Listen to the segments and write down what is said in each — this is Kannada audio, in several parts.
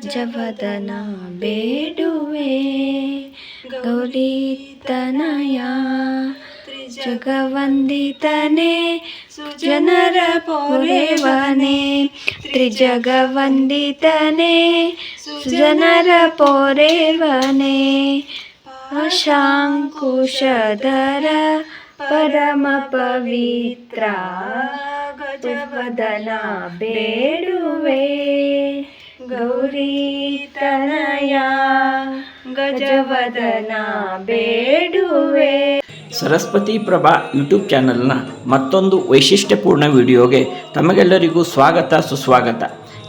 ಗಜವದನ ಬೇಡುವೆ ಗೌರಿತನಯ ಜಗವಂದಿತನೆ ಸುಜನರ ಪೊರೆವನೆ ತ್ರಿಜಗವಂದಿತನೆ ಸುಜನರ ಪೊರೆವನೆ ಪಾಶಾಂಕುಶಧರ ಪರಮ ಪವಿತ್ರ ಗಜವದನ ಬೇಡುವೆ ಗೌರಿತನಯ ಗಜವದನ ಬೇಡುವೆ. ಸರಸ್ವತಿ ಪ್ರಭಾ ಯೂಟ್ಯೂಬ್ ಚಾನಲ್ನ ಮತ್ತೊಂದು ವೈಶಿಷ್ಟ್ಯಪೂರ್ಣ ವಿಡಿಯೋಗೆ ತಮಗೆಲ್ಲರಿಗೂ ಸ್ವಾಗತ, ಸುಸ್ವಾಗತ.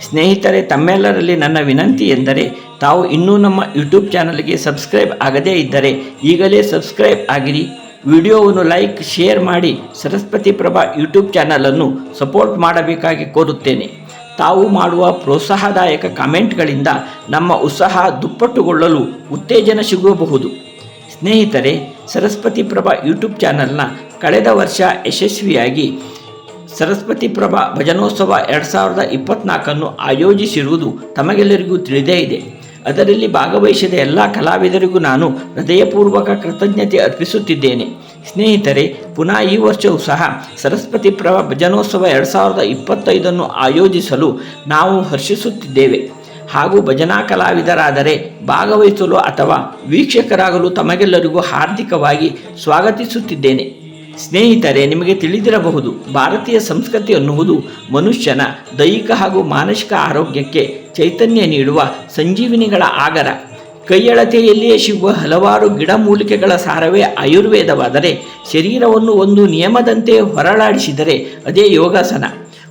ಸ್ನೇಹಿತರೆ, ತಮ್ಮೆಲ್ಲರಲ್ಲಿ ನನ್ನ ವಿನಂತಿ ಎಂದರೆ, ತಾವು ಇನ್ನೂ ನಮ್ಮ ಯೂಟ್ಯೂಬ್ ಚಾನಲ್ಗೆ ಸಬ್ಸ್ಕ್ರೈಬ್ ಆಗದೇ ಇದ್ದರೆ, ಈಗಲೇ ಸಬ್ಸ್ಕ್ರೈಬ್ ಆಗಿರಿ. ವಿಡಿಯೋವನ್ನು ಲೈಕ್, ಶೇರ್ ಮಾಡಿ ಸರಸ್ವತಿ ಪ್ರಭಾ ಯೂಟ್ಯೂಬ್ ಚಾನಲನ್ನು ಸಪೋರ್ಟ್ ಮಾಡಬೇಕಾಗಿ ಕೋರುತ್ತೇನೆ. ತಾವು ಮಾಡುವ ಪ್ರೋತ್ಸಾಹದಾಯಕ ಕಮೆಂಟ್ಗಳಿಂದ ನಮ್ಮ ಉತ್ಸಾಹ ದುಪ್ಪಟ್ಟುಗೊಳ್ಳಲು ಉತ್ತೇಜನ ಸಿಗಬಹುದು ಸ್ನೇಹಿತರೆ, ಸರಸ್ವತಿ ಪ್ರಭಾ ಯೂಟ್ಯೂಬ್ ಚಾನಲ್ನ ಕಳೆದ ವರ್ಷ ಯಶಸ್ವಿಯಾಗಿ ಸರಸ್ವತಿ ಪ್ರಭಾ ಭಜನೋತ್ಸವ ಎರಡು ಸಾವಿರದ ಇಪ್ಪತ್ನಾಲ್ಕನ್ನು ಆಯೋಜಿಸಿರುವುದು ತಮಗೆಲ್ಲರಿಗೂ ತಿಳಿದೇ ಇದೆ. ಅದರಲ್ಲಿ ಭಾಗವಹಿಸಿದ ಎಲ್ಲ ಕಲಾವಿದರಿಗೂ ನಾನು ಹೃದಯಪೂರ್ವಕ ಕೃತಜ್ಞತೆ ಅರ್ಪಿಸುತ್ತಿದ್ದೇನೆ. ಸ್ನೇಹಿತರೆ, ಪುನಃ ಈ ವರ್ಷವೂ ಸಹ ಸರಸ್ವತಿ ಪ್ರಭಾ ಭಜನೋತ್ಸವ ಎರಡು ಸಾವಿರದ ಇಪ್ಪತ್ತೈದನ್ನು ಆಯೋಜಿಸಲು ನಾವು ಹರ್ಷಿಸುತ್ತಿದ್ದೇವೆ. ಹಾಗೂ ಭಜನಾ ಕಲಾವಿದರಾದರೆ ಭಾಗವಹಿಸಲು ಅಥವಾ ವೀಕ್ಷಕರಾಗಲು ತಮಗೆಲ್ಲರಿಗೂ ಹಾರ್ದಿಕವಾಗಿ ಸ್ವಾಗತಿಸುತ್ತಿದ್ದೇನೆ. ಸ್ನೇಹಿತರೆ, ನಿಮಗೆ ತಿಳಿದಿರಬಹುದು, ಭಾರತೀಯ ಸಂಸ್ಕೃತಿ ಅನ್ನುವುದು ಮನುಷ್ಯನ ದೈಹಿಕ ಹಾಗೂ ಮಾನಸಿಕ ಆರೋಗ್ಯಕ್ಕೆ ಚೈತನ್ಯ ನೀಡುವ ಸಂಜೀವಿನಿಗಳ ಆಗರ. ಕೈಯಳತೆಯಲ್ಲಿಯೇ ಸಿಗುವ ಹಲವಾರು ಗಿಡಮೂಲಿಕೆಗಳ ಸಾರವೇ ಆಯುರ್ವೇದವಾದರೆ ಶರೀರವನ್ನು ಒಂದು ನಿಯಮದಂತೆ ಹೊರಳಾಡಿಸಿದರೆ ಅದೇ ಯೋಗಾಸನ.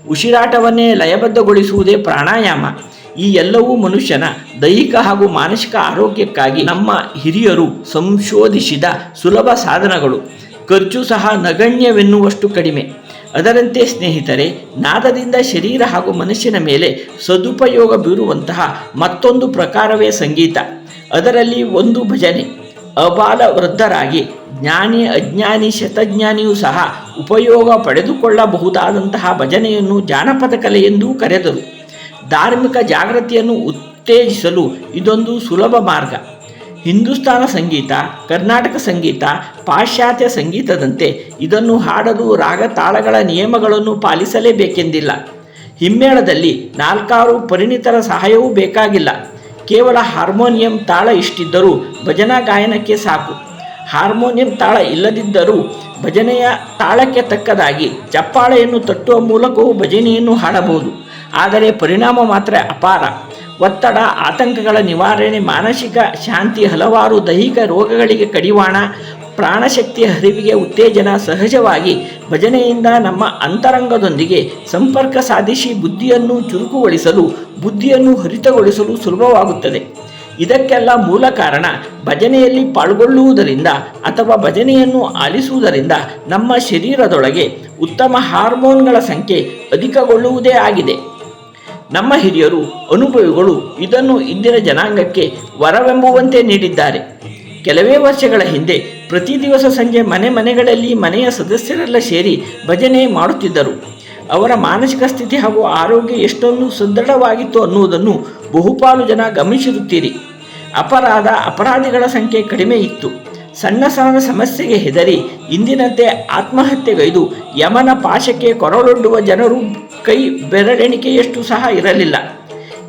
ಉಸಿರಾಟವನ್ನೇ ಲಯಬದ್ಧಗೊಳಿಸುವುದೇ ಪ್ರಾಣಾಯಾಮ. ಈ ಎಲ್ಲವೂ ಮನುಷ್ಯನ ದೈಹಿಕ ಹಾಗೂ ಮಾನಸಿಕ ಆರೋಗ್ಯಕ್ಕಾಗಿ ನಮ್ಮ ಹಿರಿಯರು ಸಂಶೋಧಿಸಿದ ಸುಲಭ ಸಾಧನಗಳು. ಖರ್ಚು ಸಹ ನಗಣ್ಯವೆನ್ನುವಷ್ಟು ಕಡಿಮೆ. ಅದರಂತೆ ಸ್ನೇಹಿತರೆ, ನಾದದಿಂದ ಶರೀರ ಹಾಗೂ ಮನುಷ್ಯನ ಮೇಲೆ ಸದುಪಯೋಗ ಬೀರುವಂತಹ ಮತ್ತೊಂದು ಪ್ರಕಾರವೇ ಸಂಗೀತ. ಅದರಲ್ಲಿ ಒಂದು ಭಜನೆ. ಅಬಾಲ ವೃದ್ಧರಾಗಿ ಜ್ಞಾನಿ, ಅಜ್ಞಾನಿ, ಶತಜ್ಞಾನಿಯೂ ಸಹ ಉಪಯೋಗ ಪಡೆದುಕೊಳ್ಳಬಹುದಾದಂತಹ ಭಜನೆಯನ್ನು ಜಾನಪದ ಕಲೆ ಎಂದೂ ಕರೆದರು. ಧಾರ್ಮಿಕ ಜಾಗೃತಿಯನ್ನು ಉತ್ತೇಜಿಸಲು ಇದೊಂದು ಸುಲಭ ಮಾರ್ಗ. ಹಿಂದೂಸ್ತಾನ ಸಂಗೀತ, ಕರ್ನಾಟಕ ಸಂಗೀತ, ಪಾಶ್ಚಾತ್ಯ ಸಂಗೀತದಂತೆ ಇದನ್ನು ಹಾಡಲು ರಾಗ ತಾಳಗಳ ನಿಯಮಗಳನ್ನು ಪಾಲಿಸಲೇಬೇಕೆಂದಿಲ್ಲ. ಹಿಮ್ಮೇಳದಲ್ಲಿ ನಾಲ್ಕಾರು ಪರಿಣಿತರ ಸಹಾಯವೂ ಬೇಕಾಗಿಲ್ಲ. ಕೇವಲ ಹಾರ್ಮೋನಿಯಂ ತಾಳ ಇಷ್ಟಿದ್ದರೂ ಭಜನಾ ಗಾಯನಕ್ಕೆ ಸಾಕು. ಹಾರ್ಮೋನಿಯಂ ತಾಳ ಇಲ್ಲದಿದ್ದರೂ ಭಜನೆಯ ತಾಳಕ್ಕೆ ತಕ್ಕದಾಗಿ ಚಪ್ಪಾಳೆಯನ್ನು ತಟ್ಟುವ ಮೂಲಕವೂ ಭಜನೆಯನ್ನು ಹಾಡಬಹುದು. ಆದರೆ ಪರಿಣಾಮ ಮಾತ್ರ ಅಪಾರ. ಒತ್ತಡ, ಆತಂಕಗಳ ನಿವಾರಣೆ, ಮಾನಸಿಕ ಶಾಂತಿ, ಹಲವಾರು ದೈಹಿಕ ರೋಗಗಳಿಗೆ ಕಡಿವಾಣ, ಪ್ರಾಣಶಕ್ತಿಯ ಹರಿವಿಗೆ ಉತ್ತೇಜನ, ಸಹಜವಾಗಿ ಭಜನೆಯಿಂದ ನಮ್ಮ ಅಂತರಂಗದೊಂದಿಗೆ ಸಂಪರ್ಕ ಸಾಧಿಸಿ ಬುದ್ಧಿಯನ್ನು ಚುರುಕುಗೊಳಿಸಲು, ಬುದ್ಧಿಯನ್ನು ಹರಿತಗೊಳಿಸಲು ಸುಲಭವಾಗುತ್ತದೆ. ಇದಕ್ಕೆಲ್ಲ ಮೂಲ ಕಾರಣ ಭಜನೆಯಲ್ಲಿ ಪಾಲ್ಗೊಳ್ಳುವುದರಿಂದ ಅಥವಾ ಭಜನೆಯನ್ನು ಆಲಿಸುವುದರಿಂದ ನಮ್ಮ ಶರೀರದೊಳಗೆ ಉತ್ತಮ ಹಾರ್ಮೋನ್ಗಳ ಸಂಖ್ಯೆ ಅಧಿಕಗೊಳ್ಳುವುದೇ ಆಗಿದೆ. ನಮ್ಮ ಹಿರಿಯರು ಅನುಭವಿಗಳು ಇದನ್ನು ಇಂದಿನ ಜನಾಂಗಕ್ಕೆ ವರವೆಂಬುವಂತೆ ನೀಡಿದ್ದಾರೆ. ಕೆಲವೇ ವರ್ಷಗಳ ಹಿಂದೆ ಪ್ರತಿ ದಿವಸ ಸಂಜೆ ಮನೆ ಮನೆಗಳಲ್ಲಿ ಮನೆಯ ಸದಸ್ಯರೆಲ್ಲ ಸೇರಿ ಭಜನೆ ಮಾಡುತ್ತಿದ್ದರು. ಅವರ ಮಾನಸಿಕ ಸ್ಥಿತಿ ಹಾಗೂ ಆರೋಗ್ಯ ಎಷ್ಟೊಂದು ಸುದೃಢವಾಗಿತ್ತು ಅನ್ನುವುದನ್ನು ಬಹುಪಾಲು ಜನ ಗಮನಿಸಿರುತ್ತೀರಿ. ಅಪರಾಧ, ಅಪರಾಧಿಗಳ ಸಂಖ್ಯೆ ಕಡಿಮೆ ಇತ್ತು. ಸಣ್ಣ ಸಣ್ಣ ಸಮಸ್ಯೆಗೆ ಹೆದರಿ, ಇಂದಿನಂತೆ ಆತ್ಮಹತ್ಯೆಗೈದು ಯಮನ ಪಾಶಕ್ಕೆ ಕೊರಳೊಡ್ಡುವ ಜನರು ಕೈ ಬೆರಳೆಣಿಕೆಯಷ್ಟು ಸಹ ಇರಲಿಲ್ಲ.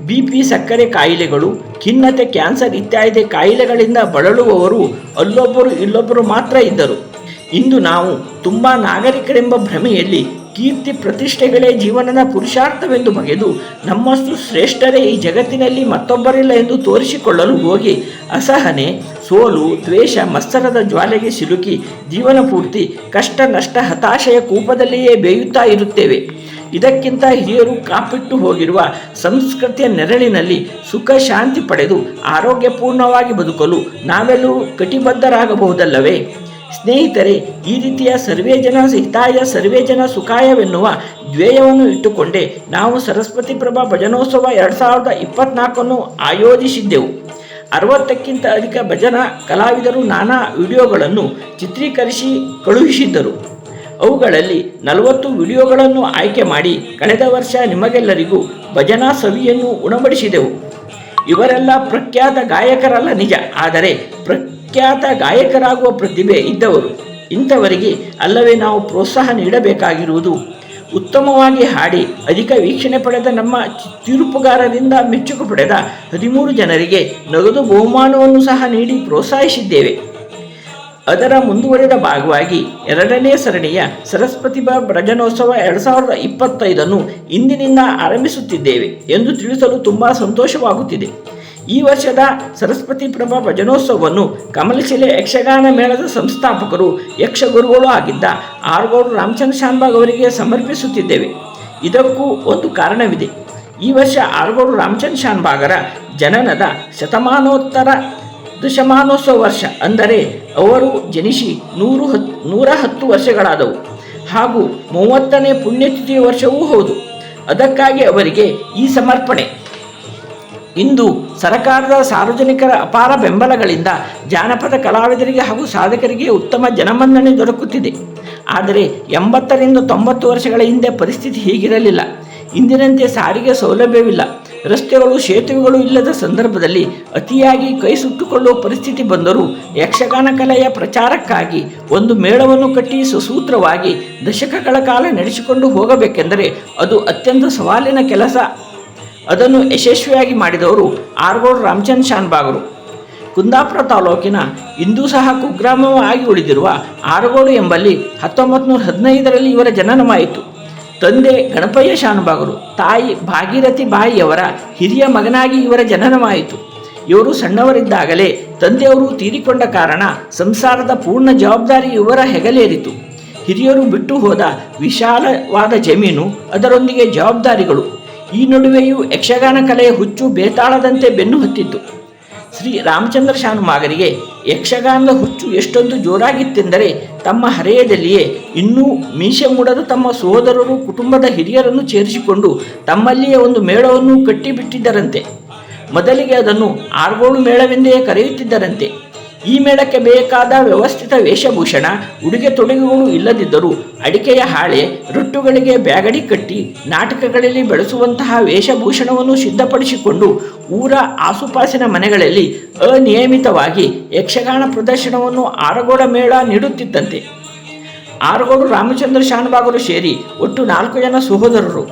ಬಿ ಪಿ ಸಕ್ಕರೆ ಕಾಯಿಲೆಗಳು, ಖಿನ್ನತೆ, ಕ್ಯಾನ್ಸರ್ ಇತ್ಯಾದಿ ಕಾಯಿಲೆಗಳಿಂದ ಬಳಲುವವರು ಅಲ್ಲೊಬ್ಬರು ಇಲ್ಲೊಬ್ಬರು ಮಾತ್ರ ಇದ್ದರು. ಇಂದು ನಾವು ತುಂಬ ನಾಗರಿಕರೆಂಬ ಭ್ರಮೆಯಲ್ಲಿ ಕೀರ್ತಿ ಪ್ರತಿಷ್ಠೆಗಳೇ ಜೀವನದ ಪುರುಷಾರ್ಥವೆಂದು ಬಗೆದು ನಮ್ಮಷ್ಟು ಶ್ರೇಷ್ಠರೇ ಈ ಜಗತ್ತಿನಲ್ಲಿ ಮತ್ತೊಬ್ಬರಿಲ್ಲ ಎಂದು ತೋರಿಸಿಕೊಳ್ಳಲು ಹೋಗಿ ಅಸಹನೆ, ಸೋಲು, ದ್ವೇಷ, ಮತ್ಸರದ ಜ್ವಾಲೆಗೆ ಸಿಲುಕಿ ಜೀವನ ಪೂರ್ತಿ ಕಷ್ಟ ನಷ್ಟ ಹತಾಶೆಯ ಕೂಪದಲ್ಲಿಯೇ ಬೇಯುತ್ತಾ ಇರುತ್ತೇವೆ. ಇದಕ್ಕಿಂತ ಹಿರಿಯರು ಕಾಪಿಟ್ಟು ಹೋಗಿರುವ ಸಂಸ್ಕೃತಿಯ ನೆರಳಿನಲ್ಲಿ ಸುಖ ಶಾಂತಿ ಪಡೆದು ಆರೋಗ್ಯಪೂರ್ಣವಾಗಿ ಬದುಕಲು ನಾವೆಲ್ಲೂ ಕಟಿಬದ್ಧರಾಗಬಹುದಲ್ಲವೇ? ಸ್ನೇಹಿತರೆ, ಈ ರೀತಿಯ ಸರ್ವೇ ಜನ ಹಿತಾಯ ಸರ್ವೇ ಜನ ಸುಖಾಯವೆನ್ನುವ ಧ್ಯೇಯವನ್ನು ಇಟ್ಟುಕೊಂಡೇ ನಾವು ಸರಸ್ವತಿ ಪ್ರಭಾ ಭಜನೋತ್ಸವ ಎರಡು ಸಾವಿರದ ಇಪ್ಪತ್ನಾಲ್ಕನ್ನು ಆಯೋಜಿಸಿದ್ದೆವು. ಅರವತ್ತಕ್ಕಿಂತ ಅಧಿಕ ಭಜನಾ ಕಲಾವಿದರು ನಾನಾ ವಿಡಿಯೋಗಳನ್ನು ಚಿತ್ರೀಕರಿಸಿ ಕಳುಹಿಸಿದ್ದರು. ಅವುಗಳಲ್ಲಿ ನಲವತ್ತು ವಿಡಿಯೋಗಳನ್ನು ಆಯ್ಕೆ ಮಾಡಿ ಕಳೆದ ವರ್ಷ ನಿಮಗೆಲ್ಲರಿಗೂ ಭಜನಾ ಸವಿಯನ್ನು ಉಣಬಡಿಸಿದೆವು. ಇವರೆಲ್ಲ ಪ್ರಖ್ಯಾತ ಗಾಯಕರಲ್ಲ ನಿಜ, ಆದರೆ ಪ್ರಖ್ಯಾತ ಗಾಯಕರಾಗುವ ಪ್ರತಿಭೆ ಇದ್ದವರು. ಇಂಥವರಿಗೆ ಅಲ್ಲವೇ ನಾವು ಪ್ರೋತ್ಸಾಹ ನೀಡಬೇಕಾಗಿರುವುದು. ಉತ್ತಮವಾಗಿ ಹಾಡಿ ಅಧಿಕ ವೀಕ್ಷಣೆ ಪಡೆದ ನಮ್ಮ ತೀರ್ಪುಗಾರರಿಂದ ಮೆಚ್ಚುಗೆ ಪಡೆದ ಹದಿಮೂರು ಜನರಿಗೆ ನಗದು ಬಹುಮಾನವನ್ನು ಸಹ ನೀಡಿ ಪ್ರೋತ್ಸಾಹಿಸಿದ್ದೇವೆ. ಅದರ ಮುಂದುವರಿದ ಭಾಗವಾಗಿ ಎರಡನೇ ಸರಣಿಯ ಸರಸ್ವತಿ ಬ ಭಜನೋತ್ಸವ ಎರಡು ಸಾವಿರದ ಇಪ್ಪತ್ತೈದನ್ನು ಇಂದಿನಿಂದ ಆರಂಭಿಸುತ್ತಿದ್ದೇವೆ ಎಂದು ತಿಳಿಸಲು ತುಂಬ ಸಂತೋಷವಾಗುತ್ತಿದೆ. ಈ ವರ್ಷದ ಸರಸ್ವತಿ ಪ್ರಭಾ ಭಜನೋತ್ಸವವನ್ನು ಕಮಲಶಿಲೆ ಯಕ್ಷಗಾನ ಮೇಳದ ಸಂಸ್ಥಾಪಕರು ಯಕ್ಷಗುರುಗಳು ಆಗಿದ್ದ ಆರ್ಗೋಡು ರಾಮಚಂದ್ರ ಶಾನ್ಬಾಗ್ ಅವರಿಗೆ ಸಮರ್ಪಿಸುತ್ತಿದ್ದೇವೆ. ಇದಕ್ಕೂ ಒಂದು ಕಾರಣವಿದೆ. ಈ ವರ್ಷ ಆರ್ಗೋಡು ರಾಮಚಂದ್ರ ಶಾನ್ಬಾಗರ ಜನನದ ಶತಮಾನೋತ್ತರ ದಶಮಾನೋತ್ಸವ ವರ್ಷ ಅಂದರೆ ಅವರು ಜನಿಸಿ ನೂರು ಹತ್, ನೂರ ಹತ್ತು ವರ್ಷಗಳಾದವು. ಹಾಗೂ ಮೂವತ್ತನೇ ಪುಣ್ಯತಿಥಿಯ ವರ್ಷವೂ ಹೌದು. ಅದಕ್ಕಾಗಿ ಅವರಿಗೆ ಈ ಸಮರ್ಪಣೆ. ಇಂದು ಸರಕಾರದ ಸಾರ್ವಜನಿಕರ ಅಪಾರ ಬೆಂಬಲಗಳಿಂದ ಜಾನಪದ ಕಲಾವಿದರಿಗೆ ಹಾಗೂ ಸಾಧಕರಿಗೆ ಉತ್ತಮ ಜನಮನ್ನಣೆ ದೊರಕುತ್ತಿದೆ. ಆದರೆ ಎಂಬತ್ತರಿಂದ ತೊಂಬತ್ತು ವರ್ಷಗಳ ಹಿಂದೆ ಪರಿಸ್ಥಿತಿ ಹೀಗಿರಲಿಲ್ಲ. ಇಂದಿನಂತೆ ಸಾರಿಗೆ ಸೌಲಭ್ಯವಿಲ್ಲ. ರಸ್ತೆಗಳು ಸೇತುವೆಗಳು ಇಲ್ಲದ ಸಂದರ್ಭದಲ್ಲಿ ಅತಿಯಾಗಿ ಕೈ ಸುಟ್ಟುಕೊಳ್ಳುವ ಪರಿಸ್ಥಿತಿ ಬಂದರೂ ಯಕ್ಷಗಾನ ಕಲೆಯ ಪ್ರಚಾರಕ್ಕಾಗಿ ಒಂದು ಮೇಳವನ್ನು ಕಟ್ಟಿ ಸುಸೂತ್ರವಾಗಿ ದಶಕಗಳ ಕಾಲ ನಡೆಸಿಕೊಂಡು ಹೋಗಬೇಕೆಂದರೆ ಅದು ಅತ್ಯಂತ ಸವಾಲಿನ ಕೆಲಸ. ಅದನ್ನು ಯಶಸ್ವಿಯಾಗಿ ಮಾಡಿದವರು ಆರ್ಗೋಡ್ ರಾಮಚಂದ್ ಶಾನ್ಬಾಗರು. ಕುಂದಾಪುರ ತಾಲೂಕಿನ ಇಂದೂ ಸಹ ಕುಗ್ರಾಮವಾಗಿ ಉಳಿದಿರುವ ಆರಗೋಡು ಎಂಬಲ್ಲಿ ಹತ್ತೊಂಬತ್ತು ನೂರ ಹದಿನೈದರಲ್ಲಿ ಇವರ ಜನನವಾಯಿತು ತಂದೆ ಗಣಪಯ್ಯ ಶಾನುಭಾಗರು, ತಾಯಿ ಭಾಗೀರಥಿ ಬಾಯಿಯವರ, ಹಿರಿಯ ಮಗನಾಗಿ ಇವರ ಜನನವಾಯಿತು. ಇವರು ಸಣ್ಣವರಿದ್ದಾಗಲೇ ತಂದೆಯವರು ತೀರಿಕೊಂಡ ಕಾರಣ ಸಂಸಾರದ ಪೂರ್ಣ ಜವಾಬ್ದಾರಿ ಇವರ ಹೆಗಲೇರಿತು. ಹಿರಿಯರು ಬಿಟ್ಟು ಹೋದ ವಿಶಾಲವಾದ ಜಮೀನು ಅದರೊಂದಿಗೆ ಜವಾಬ್ದಾರಿಗಳು. ಈ ನಡುವೆಯೂ ಯಕ್ಷಗಾನ ಕಲೆಯ ಹುಚ್ಚು ಬೇತಾಳದಂತೆ ಬೆನ್ನು ಹತ್ತಿತ್ತು. ಶ್ರೀ ರಾಮಚಂದ್ರ ಶಾನುಮಾಗರಿಗೆ ಯಕ್ಷಗಾನದ ಹುಚ್ಚು ಎಷ್ಟೊಂದು ಜೋರಾಗಿತ್ತೆಂದರೆ ತಮ್ಮ ಹರೆಯದಲ್ಲಿಯೇ ಇನ್ನೂ ಮೀಸೆ ಮೂಡಲು ತಮ್ಮ ಸೋದರರು ಕುಟುಂಬದ ಹಿರಿಯರನ್ನು ಸೇರಿಸಿಕೊಂಡು ತಮ್ಮಲ್ಲಿಯೇ ಒಂದು ಮೇಳವನ್ನು ಕಟ್ಟಿಬಿಟ್ಟಿದ್ದರಂತೆ. ಮೊದಲಿಗೆ ಅದನ್ನು ಆರ್ಗೋಳು ಮೇಳವೆಂದೇ ಕರೆಯುತ್ತಿದ್ದರಂತೆ. ಈ ಮೇಳಕ್ಕೆ ಬೇಕಾದ ವ್ಯವಸ್ಥಿತ ವೇಷಭೂಷಣ, ಉಡುಗೆ ತೊಡುಗೆಗಳು ಇಲ್ಲದಿದ್ದರೂ ಅಡಿಕೆಯ ಹಾಳೆ, ರೊಟ್ಟುಗಳಿಗೆ ಬ್ಯಾಗಡಿ ಕಟ್ಟಿ, ನಾಟಕಗಳಲ್ಲಿ ಬೆಳೆಸುವಂತಹ ವೇಷಭೂಷಣವನ್ನು ಸಿದ್ಧಪಡಿಸಿಕೊಂಡು ಊರ ಆಸುಪಾಸಿನ ಮನೆಗಳಲ್ಲಿ ಅನಿಯಮಿತವಾಗಿ ಯಕ್ಷಗಾನ ಪ್ರದರ್ಶನವನ್ನು ಆರಗೋಡ ಮೇಳ ನೀಡುತ್ತಿದ್ದಂತೆ. ಆರಗೋಡು ರಾಮಚಂದ್ರ ಶಾನ್ಬಾಗರು ಸೇರಿ ಒಟ್ಟು ನಾಲ್ಕು ಜನ ಸಹೋದರರು.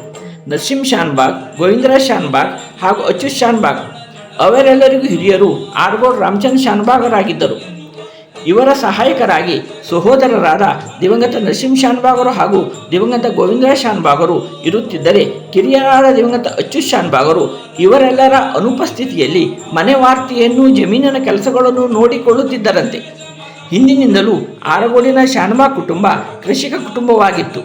ನರಸಿಂಹ ಶಾನ್ಬಾಗ್, ಗೋವಿಂದರಾಜ್ ಶಾನ್ಬಾಗ್ ಹಾಗೂ ಅಚ್ಯುತ್ ಶಾನ್ಬಾಗ್ ಅವರೆಲ್ಲರಿಗೂ ಹಿರಿಯರು ಆರ್ಗೋಡ್ ರಾಮಚಂದ್ರ ಶಾನ್ಬಾಗರಾಗಿದ್ದರು ಇವರ ಸಹಾಯಕರಾಗಿ ಸಹೋದರರಾದ ದಿವಂಗತ ನರಸಿಂಹ ಶಾನ್ಬಾಗರು ಹಾಗೂ ದಿವಂಗತ ಗೋವಿಂದ ಶಾನ್ಭಾಗರು ಇರುತ್ತಿದ್ದರೆ ಕಿರಿಯರಾದ ದಿವಂಗತ ಅಚ್ಯುತ್ ಶಾನ್ಬಾಗರು ಇವರೆಲ್ಲರ ಅನುಪಸ್ಥಿತಿಯಲ್ಲಿ ಮನೆ ವಾರ್ತೆಯನ್ನು ಜಮೀನಿನ ಕೆಲಸಗಳನ್ನು ನೋಡಿಕೊಳ್ಳುತ್ತಿದ್ದರಂತೆ. ಹಿಂದಿನಿಂದಲೂ ಆರಗೋಡಿನ ಶಾನ್ಬಾ ಕುಟುಂಬ ಕೃಷಿಕ ಕುಟುಂಬವಾಗಿತ್ತು.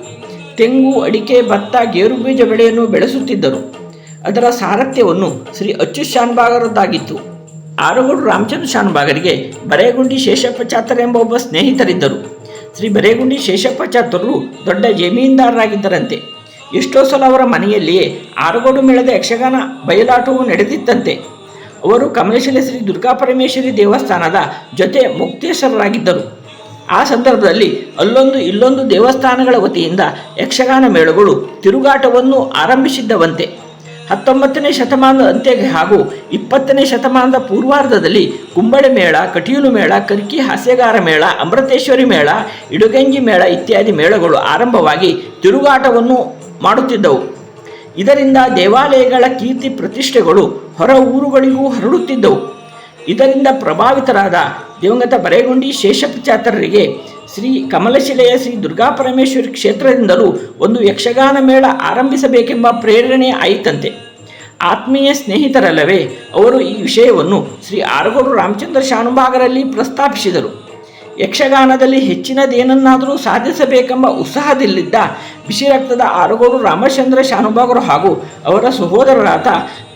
ತೆಂಗು, ಅಡಿಕೆ, ಭತ್ತ ಗೇರು ಬೀಜ ಬೆಳೆಯನ್ನು ಬೆಳೆಸುತ್ತಿದ್ದರು. ಅದರ ಸಾರಥ್ಯವನ್ನು ಶ್ರೀ ಅಚ್ಯುತ್ ಶಾನ್ಭಾಗರದ್ದಾಗಿತ್ತು ಆರಗೋಡು ರಾಮಚಂದ್ರ ಶಾನ್ಬಾಗರಿಗೆ ಬರೇಗುಂಡಿ ಶೇಷಪ್ಪ ಎಂಬ ಒಬ್ಬ ಸ್ನೇಹಿತರಿದ್ದರು. ಶ್ರೀ ಬರೇಗುಂಡಿ ಶೇಷಪ್ಪ ಚಾತರು ದೊಡ್ಡ ಜಮೀನ್ದಾರರಾಗಿದ್ದರಂತೆ. ಎಷ್ಟೋ ಸಲ ಅವರ ಮನೆಯಲ್ಲಿಯೇ ಆರಗೋಡು ಮೇಳದ ಯಕ್ಷಗಾನ ಬಯಲಾಟವು ನಡೆದಿತ್ತಂತೆ. ಅವರು ಕಮಲೇಶ್ವರಿ ಶ್ರೀ ದುರ್ಗಾಪರಮೇಶ್ವರಿ ದೇವಸ್ಥಾನದ ಜೊತೆ ಮುಕ್ತೇಶ್ವರರಾಗಿದ್ದರು. ಆ ಸಂದರ್ಭದಲ್ಲಿ ಅಲ್ಲೊಂದು ಇಲ್ಲೊಂದು ದೇವಸ್ಥಾನಗಳ ವತಿಯಿಂದ ಯಕ್ಷಗಾನ ಮೇಳಗಳು ತಿರುಗಾಟವನ್ನು ಆರಂಭಿಸಿದ್ದವಂತೆ. ಹತ್ತೊಂಬತ್ತನೇ ಶತಮಾನದ ಅಂತ್ಯಗೆ ಹಾಗೂ ಇಪ್ಪತ್ತನೇ ಶತಮಾನದ ಪೂರ್ವಾರ್ಧದಲ್ಲಿ ಕುಂಬಳೆ ಮೇಳ ಕಟಿಯುಲು ಮೇಳ, ಕರ್ಕಿ ಹಾಸ್ಯಗಾರ ಮೇಳ, ಅಮೃತೇಶ್ವರಿ ಮೇಳ, ಇಡುಗಂಜಿ ಮೇಳ ಇತ್ಯಾದಿ ಮೇಳಗಳು ಆರಂಭವಾಗಿ ತಿರುಗಾಟವನ್ನು ಮಾಡುತ್ತಿದ್ದವು. ಇದರಿಂದ ದೇವಾಲಯಗಳ ಕೀರ್ತಿ ಪ್ರತಿಷ್ಠೆಗಳು ಹೊರ ಊರುಗಳಿಗೂ ಹರಡುತ್ತಿದ್ದವು. ಇದರಿಂದ ಪ್ರಭಾವಿತರಾದ ದಿವಂಗತ ಬರೇಗುಂಡಿ ಶೇಷಪಚಾತರರಿಗೆ ಶ್ರೀ ಕಮಲಶಿಲೆಯ ಶ್ರೀ ದುರ್ಗಾಪರಮೇಶ್ವರಿ ಕ್ಷೇತ್ರದಿಂದಲೂ ಒಂದು ಯಕ್ಷಗಾನ ಮೇಳ ಆರಂಭಿಸಬೇಕೆಂಬ ಪ್ರೇರಣೆ ಆಯಿತಂತೆ. ಆತ್ಮೀಯ ಸ್ನೇಹಿತರಲ್ಲವೇ, ಅವರು ಈ ವಿಷಯವನ್ನು ಶ್ರೀ ಆರಗೋಡು ರಾಮಚಂದ್ರ ಶಾನುಭಾಗರಲ್ಲಿ ಪ್ರಸ್ತಾಪಿಸಿದರು. ಯಕ್ಷಗಾನದಲ್ಲಿ ಹೆಚ್ಚಿನದೇನನ್ನಾದರೂ ಸಾಧಿಸಬೇಕೆಂಬ ಉತ್ಸಾಹದಲ್ಲಿದ್ದ ಬಿಸಿರಕ್ತದ ಆರಗೋಡು ರಾಮಚಂದ್ರ ಶಾನುಭಾಗರು ಹಾಗೂ ಅವರ ಸಹೋದರರಾದ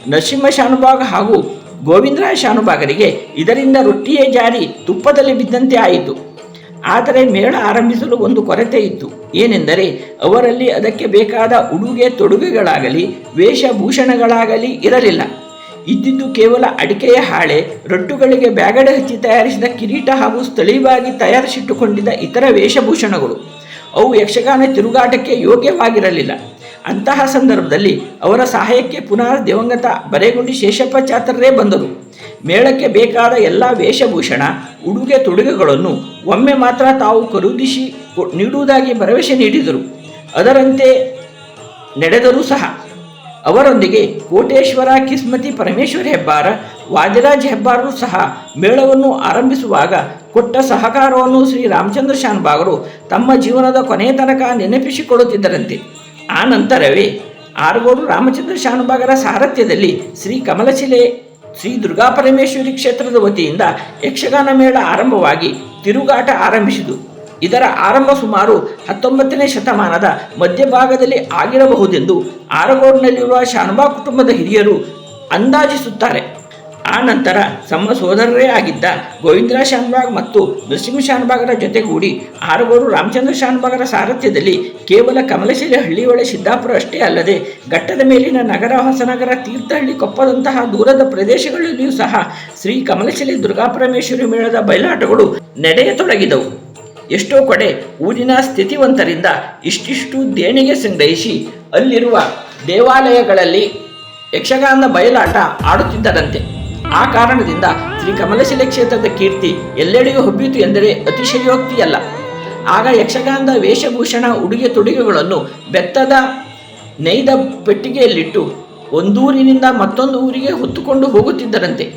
ನರಸಿಂಹ ಶಾನುಭಾಗ ಹಾಗೂ ಗೋವಿಂದರಾಯ ಶಾನುಭಾಗರಿಗೆ ಇದರಿಂದ ರೊಟ್ಟಿಯೇ ಜಾರಿ ತುಪ್ಪದಲ್ಲಿ ಬಿದ್ದಂತೆ ಆಯಿತು. ಆದರೆ ಮೇಳ ಆರಂಭಿಸಲು ಒಂದು ಕೊರತೆ ಇತ್ತು. ಏನೆಂದರೆ ಅವರಲ್ಲಿ ಅದಕ್ಕೆ ಬೇಕಾದ ಉಡುಗೆ ತೊಡುಗೆಗಳಾಗಲಿ, ವೇಷಭೂಷಣಗಳಾಗಲಿ ಇರಲಿಲ್ಲ. ಇದ್ದಿದ್ದು ಕೇವಲ ಅಡಿಕೆಯ ಹಾಳೆ, ರೊಟ್ಟುಗಳಿಗೆ ಬ್ಯಾಗಡೆ ಹಚ್ಚಿ ತಯಾರಿಸಿದ ಕಿರೀಟ ಹಾಗೂ ಸ್ಥಳೀಯವಾಗಿ ತಯಾರಿಸಿಟ್ಟುಕೊಂಡಿದ್ದ ಇತರ ವೇಷಭೂಷಣಗಳು. ಅವು ಯಕ್ಷಗಾನ ತಿರುಗಾಟಕ್ಕೆ ಯೋಗ್ಯವಾಗಿರಲಿಲ್ಲ. ಅಂತಹ ಸಂದರ್ಭದಲ್ಲಿ ಅವರ ಸಹಾಯಕ್ಕೆ ಪುನಃ ದಿವಂಗತ ಬರೆಗುಂಡಿ ಶೇಷಪ್ಪ ಚಾತ್ರರೇ ಬಂದರು. ಮೇಳಕ್ಕೆ ಬೇಕಾದ ಎಲ್ಲ ವೇಷಭೂಷಣ, ಉಡುಗೆ ತೊಡುಗೆಗಳನ್ನು ಒಮ್ಮೆ ಮಾತ್ರ ತಾವು ಖರೀದಿಸಿ ನೀಡುವುದಾಗಿ ಭರವಸೆ ನೀಡಿದರು. ಅದರಂತೆ ನಡೆದರೂ ಸಹ ಅವರೊಂದಿಗೆ ಕೋಟೇಶ್ವರ, ಕಿಸ್ಮತಿ, ಪರಮೇಶ್ವರ ಹೆಬ್ಬಾರ, ವಾದಿರಾಜ್ ಹೆಬ್ಬಾರರು ಸಹ ಮೇಳವನ್ನು ಆರಂಭಿಸುವಾಗ ಕೊಟ್ಟ ಸಹಕಾರವನ್ನು ಶ್ರೀ ರಾಮಚಂದ್ರ ಶಾನ್ಭಾಗರು ತಮ್ಮ ಜೀವನದ ಕೊನೆಯ ತನಕ ನೆನಪಿಸಿಕೊಳ್ಳುತ್ತಿದ್ದರಂತೆ. ಆ ನಂತರವೇ ಆರಗೋಡು ರಾಮಚಂದ್ರ ಶಾನುಭಾಗರ ಸಾರಥ್ಯದಲ್ಲಿ ಶ್ರೀ ಕಮಲಶಿಲೆ, ಶ್ರೀ ದುರ್ಗಾಪರಮೇಶ್ವರಿ ಕ್ಷೇತ್ರದ ವತಿಯಿಂದ ಯಕ್ಷಗಾನ ಮೇಳ ಆರಂಭವಾಗಿ ತಿರುಗಾಟ ಆರಂಭಿಸಿತು. ಇದರ ಆರಂಭ ಸುಮಾರು ಹತ್ತೊಂಬತ್ತನೇ ಶತಮಾನದ ಮಧ್ಯಭಾಗದಲ್ಲಿ ಆಗಿರಬಹುದೆಂದು ಆರಗೋಡಿನಲ್ಲಿರುವ ಶಾನುಭಾ ಕುಟುಂಬದ ಹಿರಿಯರು ಅಂದಾಜಿಸುತ್ತಾರೆ. ಆ ನಂತರ ತಮ್ಮ ಸೋದರರೇ ಆಗಿದ್ದ ಗೋವಿಂದರಾವ್ ಶಾನ್ಭಾಗ್ ಮತ್ತು ನೃಸಿಂಹ ಶಾನ್ಭಾಗರ ಜೊತೆಗೂಡಿ ಆರಗೋಡು ರಾಮಚಂದ್ರ ಶಾನ್ಭಾಗರ ಸಾರಥ್ಯದಲ್ಲಿ ಕೇವಲ ಕಮಲಶಿಲೆ ಹಳ್ಳಿಯೊಳೆ ಸಿದ್ದಾಪುರ ಅಷ್ಟೇ ಅಲ್ಲದೆ ಘಟ್ಟದ ಮೇಲಿನ ನಗರ, ಹೊಸನಗರ, ತೀರ್ಥಹಳ್ಳಿ ಕೊಪ್ಪದಂತಹ ದೂರದ ಪ್ರದೇಶಗಳಲ್ಲಿಯೂ ಸಹ ಶ್ರೀ ಕಮಲಶಿಲೆ ದುರ್ಗಾಪರಮೇಶ್ವರಿ ಮೇಳದ ಬಯಲಾಟಗಳು ನಡೆಯತೊಡಗಿದವು. ಎಷ್ಟೋ ಕಡೆ ಊರಿನ ಸ್ಥಿತಿವಂತರಿಂದ ಇಷ್ಟಿಷ್ಟು ದೇಣಿಗೆ ಸಂಗ್ರಹಿಸಿ ಅಲ್ಲಿರುವ ದೇವಾಲಯಗಳಲ್ಲಿ ಯಕ್ಷಗಾನದ ಬಯಲಾಟ ಆಡುತ್ತಿದ್ದರಂತೆ. ಆ ಕಾರಣದಿಂದ ಶ್ರೀ ಕಮಲಶಿಲೆ ಕ್ಷೇತ್ರದ ಕೀರ್ತಿ ಎಲ್ಲೆಡೆಯೂ ಹಬ್ಬಿತು ಎಂದರೆ ಅತಿಶಯೋಕ್ತಿಯಲ್ಲ. ಆಗ ಯಕ್ಷಗಾನದ ವೇಷಭೂಷಣ, ಉಡುಗೆ ತೊಡುಗೆಗಳನ್ನು ಬೆತ್ತದ ನೇಯ್ದ ಪೆಟ್ಟಿಗೆಯಲ್ಲಿಟ್ಟು ಒಂದೂರಿನಿಂದ ಮತ್ತೊಂದು ಊರಿಗೆ ಹೊತ್ತುಕೊಂಡು ಹೋಗುತ್ತಿದ್ದರಂತೆ.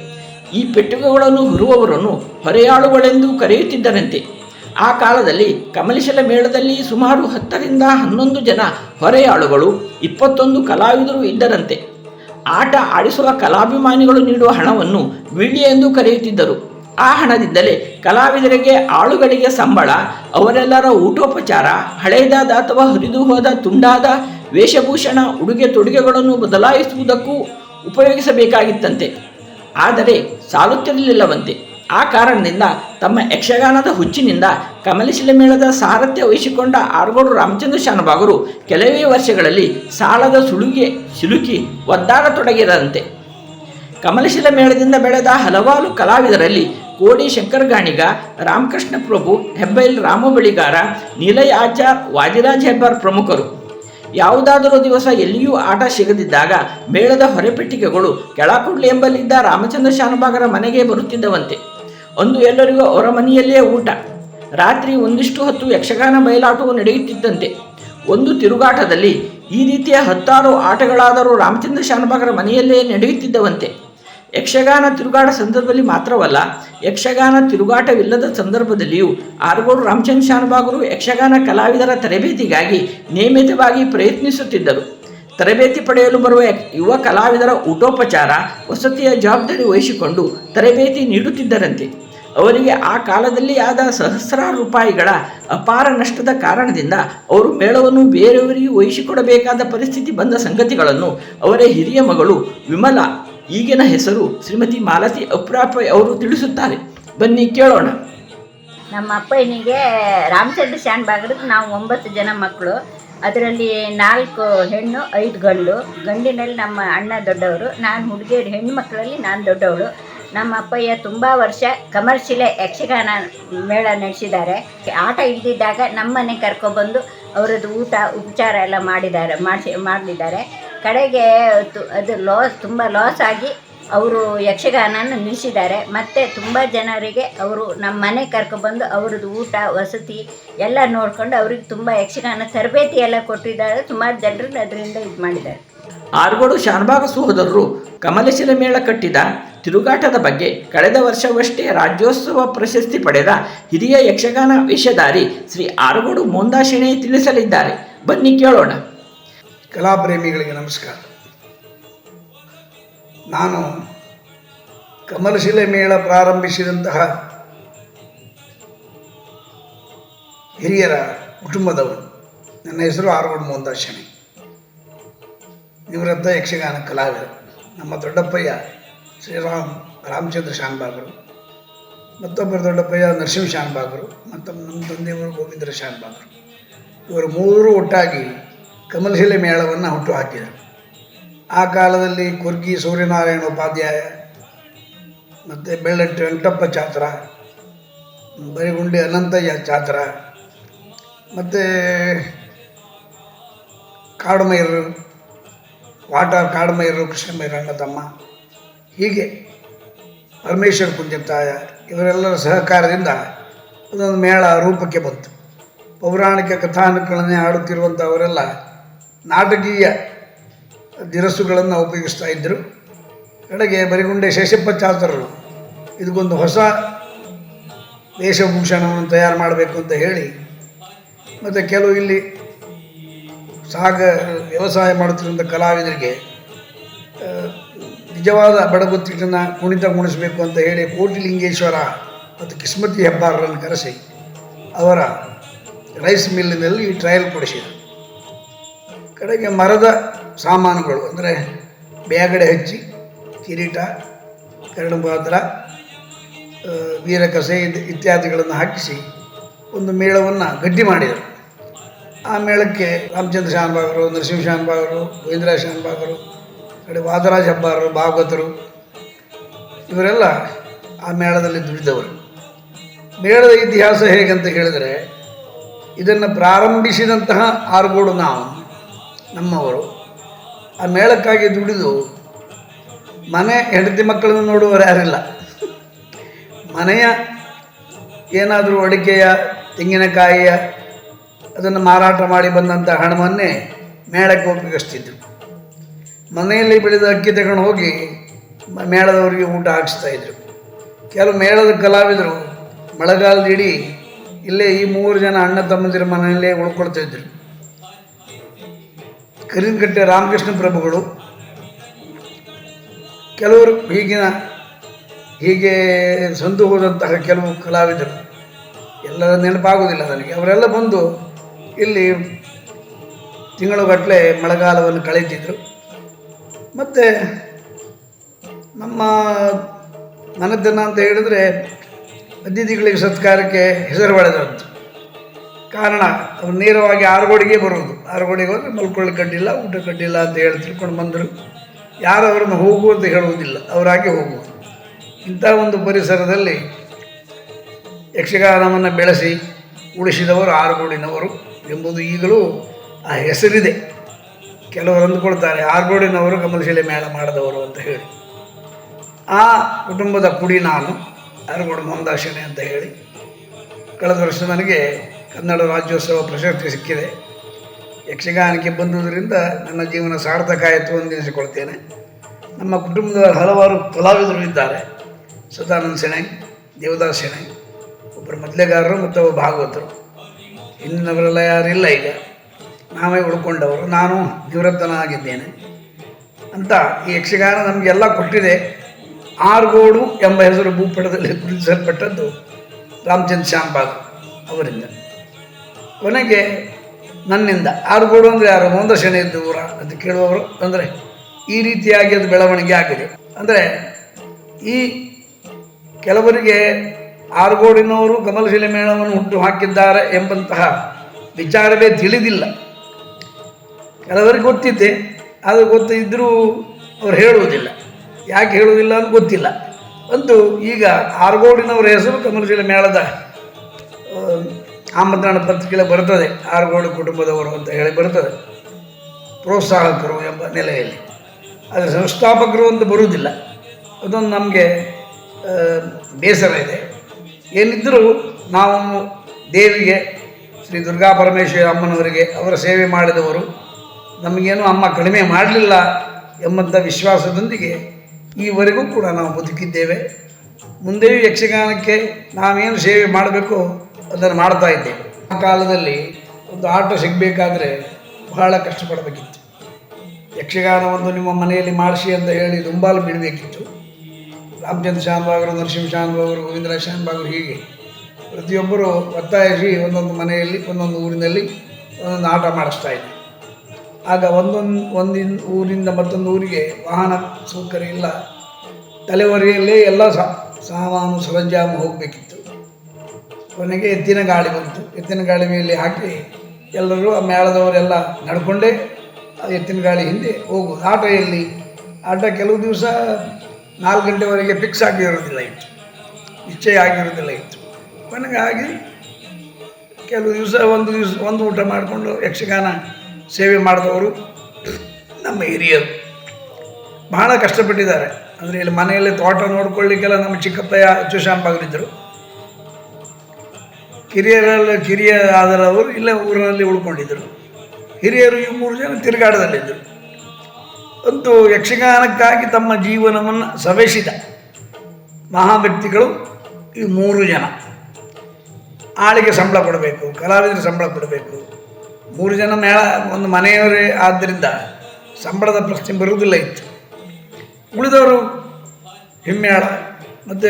ಈ ಪೆಟ್ಟಿಗೆಗಳನ್ನು ಹೊರುವವರನ್ನು ಹೊರೆಯಾಳುಗಳೆಂದು ಕರೆಯುತ್ತಿದ್ದರಂತೆ. ಆ ಕಾಲದಲ್ಲಿ ಕಮಲಿಶಲ ಮೇಳದಲ್ಲಿ ಸುಮಾರು ಹತ್ತರಿಂದ ಹನ್ನೊಂದು ಜನ ಹೊರೆಯಾಳುಗಳು, ಇಪ್ಪತ್ತೊಂದು ಕಲಾವಿದರು ಇದ್ದರಂತೆ. ಆಟ ಆಡಿಸುವ ಕಲಾಭಿಮಾನಿಗಳು ನೀಡುವ ಹಣವನ್ನು ಬಿಳಿ ಎಂದು ಕರೆಯುತ್ತಿದ್ದರು. ಆ ಹಣದಿಂದಲೇ ಕಲಾವಿದರಿಗೆ ಆಳುಗಳಿಗೆ ಸಂಬಳ, ಅವರೆಲ್ಲರ ಊಟೋಪಚಾರ ಹಳೆಯದಾದ ಅಥವಾ ಹರಿದು ಹೋದ ತುಂಡಾದ ವೇಷಭೂಷಣ, ಉಡುಗೆ ತೊಡುಗೆಗಳನ್ನು ಬದಲಾಯಿಸುವುದಕ್ಕೂ ಉಪಯೋಗಿಸಬೇಕಾಗಿತ್ತಂತೆ. ಆದರೆ ಸಾಲುತ್ತಿರಲಿಲ್ಲವಂತೆ ಆ ಕಾರಣದಿಂದ ತಮ್ಮ ಯಕ್ಷಗಾನದ ಹುಚ್ಚಿನಿಂದ ಕಮಲಶಿಲೆ ಮೇಳದ ಸಾರಥ್ಯ ವಹಿಸಿಕೊಂಡ ಆರ್ಗೋಡು ರಾಮಚಂದ್ರ ಶಾನುಭಾಗರು ಕೆಲವೇ ವರ್ಷಗಳಲ್ಲಿ ಸಾಲದ ಸುಳುಗೆ ಸಿಲುಕಿ ಒದ್ದಾಡತೊಡಗಿದಂತೆ. ಕಮಲಶಿಲ ಮೇಳದಿಂದ ಬೆಳೆದ ಹಲವಾರು ಕಲಾವಿದರಲ್ಲಿ ಕೋಡಿ ಶಂಕರಗಾಣಿಗ, ರಾಮಕೃಷ್ಣ ಪ್ರಭು, ಹೆಬ್ಬೈಲ್ ರಾಮ ಬಳಿಗಾರ ನೀಲಯ ಆಚಾರ್ ವಾದಿರಾಜ್ ಹೆಬ್ಬಾರ್ ಪ್ರಮುಖರು. ಯಾವುದಾದರೂ ದಿವಸ ಎಲ್ಲಿಯೂ ಆಟ ಸಿಗದಿದ್ದಾಗ ಮೇಳದ ಹೊರೆಪೆಟ್ಟಿಗೆಗಳು ಕೆಳಕುಡ್ಲಿ ಎಂಬಲ್ಲಿದ್ದ ರಾಮಚಂದ್ರ ಶಾನುಭಾಗರ ಮನೆಗೆ ಬರುತ್ತಿದ್ದವಂತೆ. ಒಂದು ಎಲ್ಲರಿಗೂ ಅವರ ಮನೆಯಲ್ಲೇ ಊಟ. ರಾತ್ರಿ ಒಂದಿಷ್ಟು ಹೊತ್ತು ಯಕ್ಷಗಾನ ಬಯಲಾಟವು ನಡೆಯುತ್ತಿದ್ದಂತೆ. ಒಂದು ತಿರುಗಾಟದಲ್ಲಿ ಈ ರೀತಿಯ ಹತ್ತಾರು ಆಟಗಳಾದರೂ ರಾಮಚಂದ್ರ ಶಾನಭಾಗರ ಮನೆಯಲ್ಲೇ ನಡೆಯುತ್ತಿದ್ದವಂತೆ. ಯಕ್ಷಗಾನ ತಿರುಗಾಟ ಸಂದರ್ಭದಲ್ಲಿ ಮಾತ್ರವಲ್ಲ, ಯಕ್ಷಗಾನ ತಿರುಗಾಟವಿಲ್ಲದ ಸಂದರ್ಭದಲ್ಲಿಯೂ ಆರ್ಗೋಡು ರಾಮಚಂದ್ರ ಶಾನಭಾಗರು ಯಕ್ಷಗಾನ ಕಲಾವಿದರ ತರಬೇತಿಗಾಗಿ ನಿಯಮಿತವಾಗಿ ಪ್ರಯತ್ನಿಸುತ್ತಿದ್ದರು. ತರಬೇತಿ ಪಡೆಯಲು ಬರುವ ಯುವ ಕಲಾವಿದರ ಊಟೋಪಚಾರ ವಸತಿಯ ಜವಾಬ್ದಾರಿ ವಹಿಸಿಕೊಂಡು ತರಬೇತಿ ನೀಡುತ್ತಿದ್ದರಂತೆ. ಅವರಿಗೆ ಆ ಕಾಲದಲ್ಲಿ ಆದ ಸಹಸ್ರಾರು ರೂಪಾಯಿಗಳ ಅಪಾರ ನಷ್ಟದ ಕಾರಣದಿಂದ ಅವರು ಮೇಳವನ್ನು ಬೇರೆಯವರಿಗೆ ವಹಿಸಿಕೊಡಬೇಕಾದ ಪರಿಸ್ಥಿತಿ ಬಂದ ಸಂಗತಿಗಳನ್ನು ಅವರ ಹಿರಿಯ ಮಗಳು ವಿಮಲ, ಈಗಿನ ಹೆಸರು ಶ್ರೀಮತಿ ಮಾಲತಿ ಅಪ್ರಾಪ ಅವರು ತಿಳಿಸುತ್ತಾರೆ. ಬನ್ನಿ ಕೇಳೋಣ. ನಮ್ಮ ಅಪ್ಪನಿಗೆ ರಾಮಚಂದ್ರ ಶಾನ್ ಬಾಗಡಕ್ಕೆ ನಾವು ಒಂಬತ್ತು ಜನ ಮಕ್ಕಳು. ಅದರಲ್ಲಿ ನಾಲ್ಕು ಹೆಣ್ಣು, ಐದು ಗಂಡು. ಗಂಡಿನಲ್ಲಿ ನಮ್ಮ ಅಣ್ಣ ದೊಡ್ಡವರು, ನಾನು ಹುಡುಗಿಯರು ಹೆಣ್ಣು ಮಕ್ಕಳಲ್ಲಿ ನಾನು ದೊಡ್ಡವಳು. ನಮ್ಮ ಅಪ್ಪಯ್ಯ ತುಂಬ ವರ್ಷ ಕಮರ್ಷಿಯಲ್ ಯಕ್ಷಗಾನ ಮೇಳ ನಡೆಸಿದ್ದಾರೆ. ಆಟ ಇಲ್ದಿದ್ದಾಗ ನಮ್ಮನೆ ಕರ್ಕೊಬಂದು ಅವರದ್ದು ಊಟ, ಉಪಚಾರ ಎಲ್ಲ ಮಾಡಿದ್ದಾರೆ, ಮಾಡಿಸಿ ಮಾಡಲಿದ್ದಾರೆ ಕಡೆಗೆ ಅದು ಲಾಸ್ ತುಂಬ ಲಾಸ್ ಆಗಿ ಅವರು ಯಕ್ಷಗಾನನ ನಿಲ್ಲಿಸಿದ್ದಾರೆ. ಮತ್ತು ತುಂಬ ಜನರಿಗೆ ಅವರು ನಮ್ಮ ಮನೆ ಕರ್ಕೊಬಂದು ಅವ್ರದ್ದು ಊಟ ವಸತಿ ಎಲ್ಲ ನೋಡ್ಕೊಂಡು ಅವ್ರಿಗೆ ತುಂಬ ಯಕ್ಷಗಾನ ತರಬೇತಿ ಎಲ್ಲ ಕೊಟ್ಟಿದ್ದಾರೆ. ಸುಮಾರು ಜನರನ್ನ ಅದರಿಂದ ಇದು ಮಾಡಿದ್ದಾರೆ. ಆರ್ಗೋಡು ಶಾನಭಾಗ ಸಹೋದರರು ಕಮಲಶಿಲೆ ಮೇಳ ಕಟ್ಟಿದ ತಿರುಗಾಟದ ಬಗ್ಗೆ ಕಳೆದ ವರ್ಷವಷ್ಟೇ ರಾಜ್ಯೋತ್ಸವ ಪ್ರಶಸ್ತಿ ಪಡೆದ ಹಿರಿಯ ಯಕ್ಷಗಾನ ವೇಷಧಾರಿ ಶ್ರೀ ಆರ್ಗೋಡು ಮೋಂದಾಶಿಣಿ ತಿಳಿಸಲಿದ್ದಾರೆ. ಬನ್ನಿ ಕೇಳೋಣ. ಕಲಾಪ್ರೇಮಿಗಳಿಗೆ ನಮಸ್ಕಾರ. ನಾನು ಕಮಲಶಿಲೆ ಮೇಳ ಪ್ರಾರಂಭಿಸಿದಂತಹ ಹಿರಿಯರ ಕುಟುಂಬದವರು. ನನ್ನ ಹೆಸರು ಆರ್ಗೋಡ್ ಮೋಂದಾಶಣೆ ನಿವೃತ್ತ ಯಕ್ಷಗಾನ ಕಲಾವಿದರು. ನಮ್ಮ ದೊಡ್ಡಪ್ಪಯ್ಯ ಶ್ರೀರಾಮ್ ರಾಮಚಂದ್ರ ಶಾನ್ಬಾಗರು ಮತ್ತೊಬ್ಬರ ದೊಡ್ಡಪ್ಪಯ್ಯ ನರಸಿಂಹ ಶಾನ್ಬಾಗರು ಮತ್ತು ನಮ್ಮ ತಂದೆಯವರು ಗೋವಿಂದ್ರ ಶಾನ್ಬಾಗರು ಇವರು ಮೂರು ಒಟ್ಟಾಗಿ ಕಮಲಶಿಲೆ ಮೇಳವನ್ನು ಹುಟ್ಟು ಹಾಕಿದರು. ಆ ಕಾಲದಲ್ಲಿ ಕುರ್ಗಿ ಸೂರ್ಯನಾರಾಯಣ ಉಪಾಧ್ಯಾಯ ಮತ್ತು ಬೆಳ್ಳಟ್ಟಿ ವೆಂಕಟಪ್ಪ ಚಾತ್ರ, ಬರಿಗುಂಡಿ ಅನಂತಯ್ಯ ಚಾತ್ರ, ಮತ್ತು ಕಾಡುಮೈರು ವಾಟಾರ್ ಕಾಡುಮೈರು ಕೃಷ್ಣಮೈರಣ್ಣ ತಮ್ಮ ಹೀಗೆ ಪರಮೇಶ್ವರ ಕುಂಜತ್ತಾಯ ಇವರೆಲ್ಲರ ಸಹಕಾರದಿಂದ ಅದೊಂದು ಮೇಳ ರೂಪಕ್ಕೆ ಬಂತು. ಪೌರಾಣಿಕ ಕಥಾನಕಗಳನ್ನೇ ಆಡುತ್ತಿರುವಂಥವರೆಲ್ಲ ನಾಟಕೀಯ ದಿರಸುಗಳನ್ನು ಉಪಯೋಗಿಸ್ತಾ ಇದ್ದರು. ಕಡೆಗೆ ಬರಿಗುಂಡೆ ಶೇಷಪ್ಪಚಾತರರು ಇದಕ್ಕೊಂದು ಹೊಸ ವೇಷಭೂಷಣವನ್ನು ತಯಾರು ಮಾಡಬೇಕು ಅಂತ ಹೇಳಿ, ಮತ್ತು ಕೆಲವು ಇಲ್ಲಿ ಸಾಗ ವ್ಯವಸಾಯ ಮಾಡುತ್ತಿರುವಂಥ ಕಲಾವಿದರಿಗೆ ನಿಜವಾದ ಬಡಗುತ್ತಿಟ್ಟನ್ನು ಕುಣಿತ ಕುಣಿಸಬೇಕು ಅಂತ ಹೇಳಿ ಕೋಟಿಲಿಂಗೇಶ್ವರ ಮತ್ತು ಕಿಸ್ಮತಿ ಹೆಬ್ಬಾರರನ್ನು ಕರೆಸಿ ಅವರ ರೈಸ್ ಮಿಲ್ಲಿನಲ್ಲಿ ಟ್ರಯಲ್ ಕೊಡಿಸಿದರು. ಕಡೆಗೆ ಮರದ ಸಾಮಾನುಗಳು, ಅಂದರೆ ಬೇಗಡೆ ಹಚ್ಚಿ, ಕಿರೀಟ, ಕರಡು ಪಾತ್ರ ವೀರಕಸೆ ಇತ್ಯಾದಿಗಳನ್ನು ಹಾಕಿಸಿ ಒಂದು ಮೇಳವನ್ನು ಗಡ್ಡಿ ಮಾಡಿದರು. ಆ ಮೇಳಕ್ಕೆ ರಾಮಚಂದ್ರ ಶಾನ್ಭಾಗರು ನರಸಿಂಹ ಶಾನ್ಭಾಗರು ಗೋವಿಂದರಾಜ ಶಾನ್ಭಾಗರು ಕಡೆ ವಾದರಾಜ ಹಬ್ಬಾರರು ಭಾಗವತರು ಇವರೆಲ್ಲ ಆ ಮೇಳದಲ್ಲಿ ದುಡಿದವರು. ಮೇಳದ ಇತಿಹಾಸ ಹೇಗಂತ ಹೇಳಿದರೆ, ಇದನ್ನು ಪ್ರಾರಂಭಿಸಿದಂತಹ ಆರ್ಗೋಡು ನಾವು. ನಮ್ಮವರು, ಆ ಮೇಳಕ್ಕಾಗಿ ದುಡಿದು ಮನೆ ಹೆಂಡತಿ ಮಕ್ಕಳನ್ನು ನೋಡುವರು ಯಾರಿಲ್ಲ. ಮನೆಯ ಏನಾದರೂ ಅಡಿಕೆಯ, ತೆಂಗಿನಕಾಯಿಯ, ಅದನ್ನು ಮಾರಾಟ ಮಾಡಿ ಬಂದಂಥ ಹಣವನ್ನೇ ಮೇಳಕ್ಕೆ ಉಪಯೋಗಿಸ್ತಿದ್ರು ಮನೆಯಲ್ಲಿ ಬೆಳೆದ ಅಕ್ಕಿ ತಗೊಂಡು ಹೋಗಿ ಮೇಳದವರಿಗೆ ಊಟ ಹಾಕಿಸ್ತಾ ಇದ್ರು. ಕೆಲವು ಮೇಳದ ಕಲಾವಿದರು ಮಳೆಗಾಲದ ಇಡೀ ಇಲ್ಲೇ ಈ ಮೂರು ಜನ ಅಣ್ಣ ತಮ್ಮಂದಿರ ಮನೆಯಲ್ಲೇ ಉಳ್ಕೊಳ್ತಾ ಇದ್ರು. ಕರಿನಕಟ್ಟೆ ರಾಮಕೃಷ್ಣ ಪ್ರಭುಗಳು. ಕೆಲವರು ಈಗಿನ ಹೀಗೆ ಸಂದು ಹೋದಂತಹ ಕೆಲವು ಕಲಾವಿದರು. ಎಲ್ಲ ನೆನಪಾಗೋದಿಲ್ಲ ನನಗೆ. ಅವರೆಲ್ಲ ಬಂದು ಇಲ್ಲಿ ತಿಂಗಳುಗಟ್ಟಲೆ ಮಳೆಗಾಲವನ್ನು ಕಳೀತಿದ್ರು ಮತ್ತು ನಮ್ಮ ಮನದ್ದನ್ನು ಅಂತ ಹೇಳಿದರೆ, ಅತಿಥಿಗಳಿಗೆ ಸತ್ಕಾರಕ್ಕೆ ಹೆಸರು ಪಡೆದಂತು ಕಾರಣ, ಅವ್ರು ನೇರವಾಗಿ ಆರುಗೋಡಿಗೆ ಬರೋದು. ಆರುಗೋಡಿಗೆ ಹೋದರೆ ಮಲ್ಕೊಳ್ಳಿ ಕಡ್ಡಿಲ್ಲ, ಊಟ ಕಡ್ಡಿಲ್ಲ ಅಂತ ಹೇಳಿ ತಿಳ್ಕೊಂಡು ಬಂದರು. ಯಾರು ಅವರನ್ನು ಹೋಗು ಅಂತ ಹೇಳುವುದಿಲ್ಲ, ಅವರಾಗೆ ಹೋಗುವುದು ಇಂಥ ಒಂದು ಪರಿಸರದಲ್ಲಿ ಯಕ್ಷಗಾನವನ್ನು ಬೆಳೆಸಿ ಉಳಿಸಿದವರು ಆರುಗೋಡಿನವರು ಎಂಬುದು ಈಗಲೂ ಆ ಹೆಸರಿದೆ. ಕೆಲವರು ಅಂದುಕೊಳ್ತಾರೆ, ಆರ್ಗೋಡಿನವರು ಕಮಲಶಿಲೆ ಮೇಳ ಮಾಡಿದವರು ಅಂತ ಹೇಳಿ. ಆ ಕುಟುಂಬದ ಕುಡಿ ನಾನು, ಆರ್ಗೋಡು ಮಂದಾಶಿನಿ ಅಂತ ಹೇಳಿ, ಕಳೆದ ವರ್ಷ ನನಗೆ ಕನ್ನಡ ರಾಜ್ಯೋತ್ಸವ ಪ್ರಶಸ್ತಿ ಸಿಕ್ಕಿದೆ. ಯಕ್ಷಗಾನಕ್ಕೆ ಬಂದುದರಿಂದ ನನ್ನ ಜೀವನ ಸಾರ್ಥಕ ಆಯಿತು ಎಂದೆನಿಸಿಕೊಳ್ತೇನೆ ನಮ್ಮ ಕುಟುಂಬದ ಹಲವಾರು ಕಲಾವಿದರು ಇದ್ದಾರೆ. ಸದಾನಂದ ಸೆಣೈ ದೇವದಾಸ್ ಸೆಣೈ ಒಬ್ಬರು ಮೊದಲೇಗಾರರು ಮತ್ತು ಒಬ್ಬ ಭಾಗವತರು. ಹಿಂದಿನವರೆಲ್ಲ ಯಾರಿಲ್ಲ ಈಗ. ನಾವೇ ಉಳ್ಕೊಂಡವರು. ನಾನು ನಿವೃತ್ತನಾಗಿದ್ದೇನೆ. ಅಂತ ಈ ಯಕ್ಷಗಾನ ನಮಗೆಲ್ಲ ಕೊಟ್ಟಿದೆ. ಆರ್ಗೋಡು ಎಂಬ ಹೆಸರು ಭೂಪಟದಲ್ಲಿ ಗುರುತಿಸಲ್ಪಟ್ಟದ್ದು ರಾಮಚಂದ್ರ ಶ್ಯಾಂಬಾಗ್ ಅವರಿಂದ. ಕೊನೆಗೆ ನನ್ನಿಂದ ಆರುಗೋಡು ಅಂದರೆ ಯಾರು? ಮೊಂದಶನೆ ಊರ? ಅಂತ ಕೇಳುವವರು ಅಂದರೆ ಈ ರೀತಿಯಾಗಿ ಅದು ಬೆಳವಣಿಗೆ ಆಗಿದೆ. ಅಂದರೆ, ಈ ಕೆಲವರಿಗೆ ಆರುಗೋಡಿನವರು ಕಮಲಶಿಲೆ ಮೇಳವನ್ನು ಹುಟ್ಟು ಹಾಕಿದ್ದಾರೆ ಎಂಬಂತಹ ವಿಚಾರವೇ ತಿಳಿದಿಲ್ಲ. ಕೆಲವರಿಗೆ ಗೊತ್ತಿದೆ ಅದು ಗೊತ್ತಿದ್ದರೂ ಅವ್ರು ಹೇಳುವುದಿಲ್ಲ. ಯಾಕೆ ಹೇಳುವುದಿಲ್ಲ ಅಂತ ಗೊತ್ತಿಲ್ಲ. ಅಂತೂ ಈಗ ಆರ್ಗೋಡಿನವರ ಹೆಸರು ಕಮಲಶಿಲೆ ಮೇಳದ ಆಮಂತ್ರಣ ಪತ್ರಿಕೆಯಲ್ಲಿ ಬರ್ತದೆ, ಆರುಗೋಡು ಕುಟುಂಬದವರು ಅಂತ ಹೇಳಿ ಬರ್ತದೆ. ಪ್ರೋತ್ಸಾಹಕರು ಎಂಬ ನೆಲೆಯಲ್ಲಿ. ಆದರೆ ಸಂಸ್ಥಾಪಕರು ಅಂತ ಬರುವುದಿಲ್ಲ. ಅದೊಂದು ನಮಗೆ ಬೇಸರ ಇದೆ. ಏನಿದ್ದರೂ ನಾವು ದೇವಿಗೆ, ಶ್ರೀ ದುರ್ಗಾ ಪರಮೇಶ್ವರಿ ಅಮ್ಮನವರಿಗೆ ಅವರ ಸೇವೆ ಮಾಡಿದವರು, ನಮಗೇನು ಅಮ್ಮ ಕಡಿಮೆ ಮಾಡಲಿಲ್ಲ ಎಂಬಂಥ ವಿಶ್ವಾಸದೊಂದಿಗೆ ಈವರೆಗೂ ಕೂಡ ನಾವು ಬದುಕಿದ್ದೇವೆ. ಮುಂದೆಯೂ ಯಕ್ಷಗಾನಕ್ಕೆ ನಾವೇನು ಸೇವೆ ಮಾಡಬೇಕು ಅದನ್ನು ಮಾಡ್ತಾ ಇದ್ದೆ. ಆ ಕಾಲದಲ್ಲಿ ಒಂದು ಆಟ ಸಿಗಬೇಕಾದ್ರೆ ಬಹಳ ಕಷ್ಟಪಡಬೇಕಿತ್ತು. ಯಕ್ಷಗಾನವನ್ನು ನಿಮ್ಮ ಮನೆಯಲ್ಲಿ ಮಾಡಿಸಿ ಅಂತ ಹೇಳಿ ದುಂಬಾಲು ಬಿಡಬೇಕಿತ್ತು. ರಾಮಚಂದ್ರ ಶಾನ್ಭಾಗರು ನರಸಿಂಹ ಶಾನ್ಭಾಗರು ಗೋವಿಂದರಾಜ್ ಶಾನ್ಭಾಗರು ಹೀಗೆ ಪ್ರತಿಯೊಬ್ಬರು ಒತ್ತಾಯಿಸಿ ಒಂದೊಂದು ಮನೆಯಲ್ಲಿ, ಒಂದೊಂದು ಊರಿನಲ್ಲಿ ಒಂದೊಂದು ಆಟ ಮಾಡಿಸ್ತಾ ಇದ್ದೆ. ಆಗ ಒಂದೊಂದು, ಒಂದಿನ, ಊರಿಂದ ಮತ್ತೊಂದು ಊರಿಗೆ ವಾಹನ ಸೌಕರ್ಯ ಇಲ್ಲ. ತಲೆವರಿಯಲ್ಲೇ ಎಲ್ಲ ಸಾಮಾನು, ಸರಂಜಾಮು ಹೋಗಬೇಕಿತ್ತು. ಕೊನೆಗೆ ಎತ್ತಿನ ಗಾಳಿ ಬಂತು. ಎತ್ತಿನ ಗಾಳಿ ಮೇಲೆ ಹಾಕಿ ಎಲ್ಲರೂ ಆ ಮೇಳದವರೆಲ್ಲ ನಡ್ಕೊಂಡೇ ಎತ್ತಿನ ಗಾಳಿ ಹಿಂದೆ ಹೋಗುವುದು. ಆಟ ಎಲ್ಲಿ? ಆಟ ಕೆಲವು ದಿವಸ ನಾಲ್ಕು ಗಂಟೆವರೆಗೆ ಫಿಕ್ಸ್ ಆಗಿರೋದಿಲ್ಲ ಇತ್ತು. ನಿಶ್ಚಯ ಆಗಿರೋದಿಲ್ಲ ಇತ್ತು. ಕೊನೆಗೆ ಆಗಿ ಕೆಲವು ದಿವಸ, ಒಂದು ದಿವಸ, ಒಂದು ಊಟ ಮಾಡಿಕೊಂಡು ಯಕ್ಷಗಾನ ಸೇವೆ ಮಾಡಿದವರು ನಮ್ಮ ಹಿರಿಯರು. ಬಹಳ ಕಷ್ಟಪಟ್ಟಿದ್ದಾರೆ. ಅಂದರೆ ಇಲ್ಲಿ ಮನೆಯಲ್ಲಿ ತೋಟ ನೋಡ್ಕೊಳ್ಳಿಕ್ಕೆಲ್ಲ ನಮ್ಮ ಚಿಕ್ಕಪ್ಪಯ್ಯ ಅಚ್ಚುಶಾನ್ ಬಾಗಿಲಿದ್ದರು ಕಿರಿಯರಲ್ಲಿ ಕಿರಿಯ ಆದರವರು ಇಲ್ಲ ಊರಿನಲ್ಲಿ ಉಳ್ಕೊಂಡಿದ್ದರು. ಹಿರಿಯರು ಈ ಮೂರು ಜನ ತಿರುಗಾಟದಲ್ಲಿದ್ದರು. ಅಂತೂ ಯಕ್ಷಗಾನಕ್ಕಾಗಿ ತಮ್ಮ ಜೀವನವನ್ನು ಸವೆಸಿದ ಮಹಾವ್ಯಕ್ತಿಗಳು ಈ ಮೂರು ಜನ. ಆಳಿಗೆ ಸಂಬಳ ಕೊಡಬೇಕು, ಕಲಾವಿದರ ಸಂಬಳ ಕೊಡಬೇಕು. ಮೂರು ಜನ ಮೇಳ, ಒಂದು ಮನೆಯವರೇ ಆದ್ದರಿಂದ ಸಂಬಳದ ಪ್ರಶ್ನೆ ಬರುವುದಿಲ್ಲ ಇತ್ತು. ಉಳಿದವರು ಹಿಮ್ಮೇಳ, ಮತ್ತು